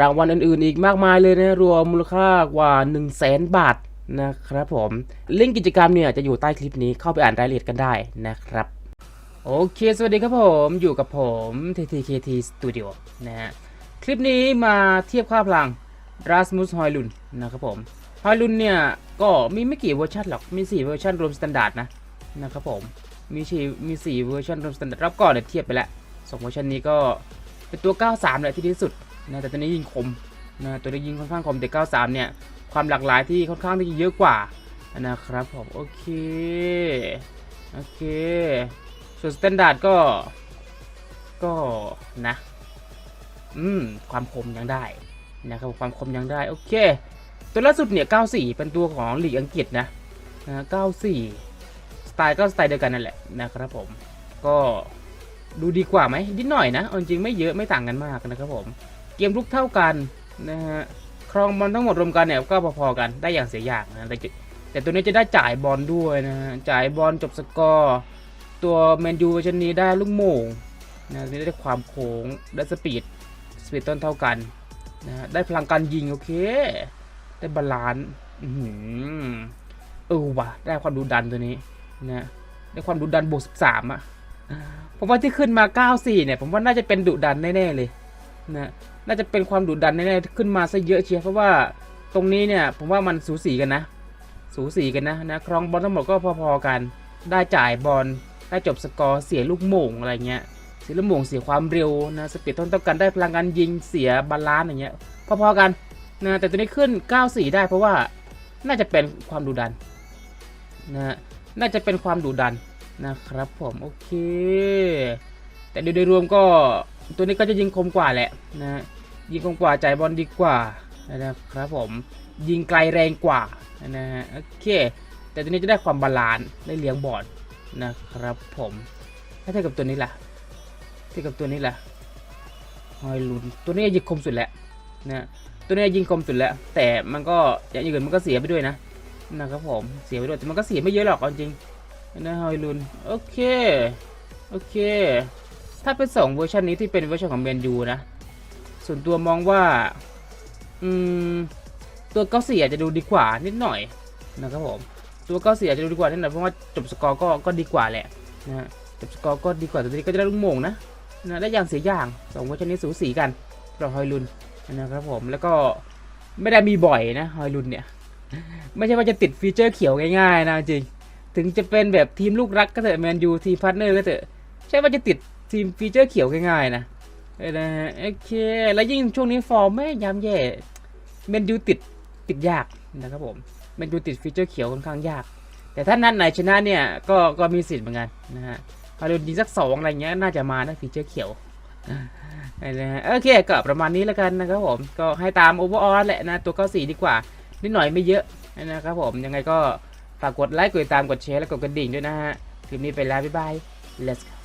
รางวัลอื่นๆ อีกมากมายเลยนะ รวมมูลค่ากว่า 1 0 0 0 0แสนบาทนะครับผม ลิงก์กิจกรรมเนี่ยจะอยู่ใต้คลิปนี้เข้าไปอ่านรายละเอียดกันได้นะครับ โอเค สวัสดีครับผมอยู่กับผม TTKT Studio นะฮะ คลิปนี้มาเทียบค่าพลัง Rasmus h o y l u n นะครับผม h o y l u n เนี่ย ก็มีไม่กี่เวอร์ชันหรอก มี 4 เวอร์ชันรวมสแตนดาร์ดนะนะครับผม มีสี่มี4เวอร์ชันรวมสแตนดาร์ดรอบก่อนเนี่ยเทียบไปแล้วสองเวอร์ชันนี้ก็เป็นตัว 93แหละที่ดีที่สุด นะแต่ตัวนี้ยิงคมนะตัวนี้ยิงค่อนข้างคมแต่93 เนี่ย ความหลากหลายที่ค่อนข้างที่จะเยอะกว่านะครับผมโอเคโอเคส่วนสแตนดาร์ดก็ก็นะอืมความคมยังได้นะครับความคมยังได้โอเค ตัวล่าสุดเนี่ย 94 เป็นตัวของลีกอังกฤษนะนะ94 สไตล์ก็สไตล์เดียวกันนั่นแหละนะครับผมก็ดูดีกว่าไหมนิดหน่อยนะจริงไม่เยอะไม่ต่างกันมากนะครับผม เกมลุกเท่ากันนะฮะครองบอลทั้งหมดรวมกันเนี่ยก็พอๆกันได้อย่างเสียอย่างนะแต่แต่ตัวนี้จะได้จ่ายบอลด้วยนะฮะจ่ายบอลจบสกอร์ ตัวแมนยูเวอร์ชันนี้ได้ลูกโม่งนะนี่ได้ความโค้งได้สปีดสปีดต้นเท่ากันนะฮะได้พลังการยิงโอเค ได้บาลานซ์อื้อหือเออว่ะได้ความดุดันตัวนี้นะได้ความดุดันบวกสิบสามอะผมว่าที่ขึ้นมา 94 เนี่ย ผมว่าน่าจะเป็นดุดันแน่ ๆ เลยนะ น่าจะเป็นความดุดันแน่ๆขึ้นมาซะเยอะเชียวเพราะว่าตรงนี้เนี่ยผมว่ามันสูสีกันนะ สูสีกันนะนะครองบอลทั้งหมดก็พอๆกัน ได้จ่ายบอลได้จบสกอร์เสียลูกโม่งอะไรเงี้ยเสียลูกโม่งเสียความเร็วนะสปีดต้นเท่ากันได้พลังการยิงเสียบาลานซ์อย่างเงี้ยพอๆกันนะแต่ตัวนี้ขึ้น 94 ได้เพราะว่าน่าจะเป็นความดุดันนะน่าจะเป็นความดุดันนะครับผมโอเค แต่โดยโดยรวมก็ ตัวนี้ก็จะยิงคมกว่าแหละนะยิงคมกว่าจ่ายบอลดีกว่านะครับผมยิงไกลแรงกว่านะฮะโอเค แต่ตัวนี้จะได้ความบาลานซ์ได้เลี้ยงบอลนะครับผมถ้าเทียบกับตัวนี้ล่ะเทียบกับตัวนี้ล่ะฮอยลุนตัวนี้ยิงคมสุดแหละนะตัวนี้ยิงคมสุดแล้ว แต่มันก็อย่างอื่นมันก็เสียไปด้วยนะนะครับผมเสียไปด้วยแต่มันก็เสียไม่เยอะหรอกจริงนะฮอยลุนโอเคโอเค ถ้าเป็นสองเวอร์ชันนี้ที่เป็นเวอร์ชันของเมนยูนะ ส่วนตัวมองว่า อืม ตัวเก้าสี่อาจจะดูดีกว่านิดหน่อยนะครับผม ตัวเก้าสี่อาจจะดูดีกว่านิดหน่อยเพราะว่าจบสกอร์ก็ก็ดีกว่าแหละนะฮะจบสกอร์ก็ดีกว่าแต่ตัวนี้ก็จะได้ลูกโมงนะนะได้อย่างเสียอย่างสองเวอร์ชันนี้สูสีกันเราฮอยลุนนะครับผมแล้วก็ไม่ได้มีบ่อยนะฮอยลุนเนี่ยไม่ใช่ว่าจะติดฟีเจอร์เขียวง่ายๆนะจริง ถึงจะเป็นแบบทีมลูกรักก็เถอะแมนยูทีมพาร์ทเนอร์ก็เถอะ ใช่ว่าจะติด ทีมฟีเจอร์เขียวง่ายๆนะเออนะฮะโอเค แล้วยิ่งช่วงนี้ฟอร์มไม่ย้ำแย่แมนยูติดติดยากนะครับผมแมนยูติดฟีเจอร์เขียวค่อนข้างยาก แต่ถ้านัดไหนชนะเนี่ยก็ก็มีสิทธิ์เหมือนกันนะฮะพาโดนยิงสักสองอะไรเงี้ยน่าจะมานะฟีเจอร์เขียวนะฮะโอเคก็ประมาณนี้แล้วกันนะครับผมก็ให้ตามโอเวอร์ออลแหละนะตัวเก้าสี่ดีกว่า นิดหน่อยไม่เยอะนะครับผมยังไงก็ฝากกดไลค์กดติดตามกดแชร์และกดกระดิ่งด้วยนะฮะคลิปนี้ไปแล้วบ๊ายบาย let's go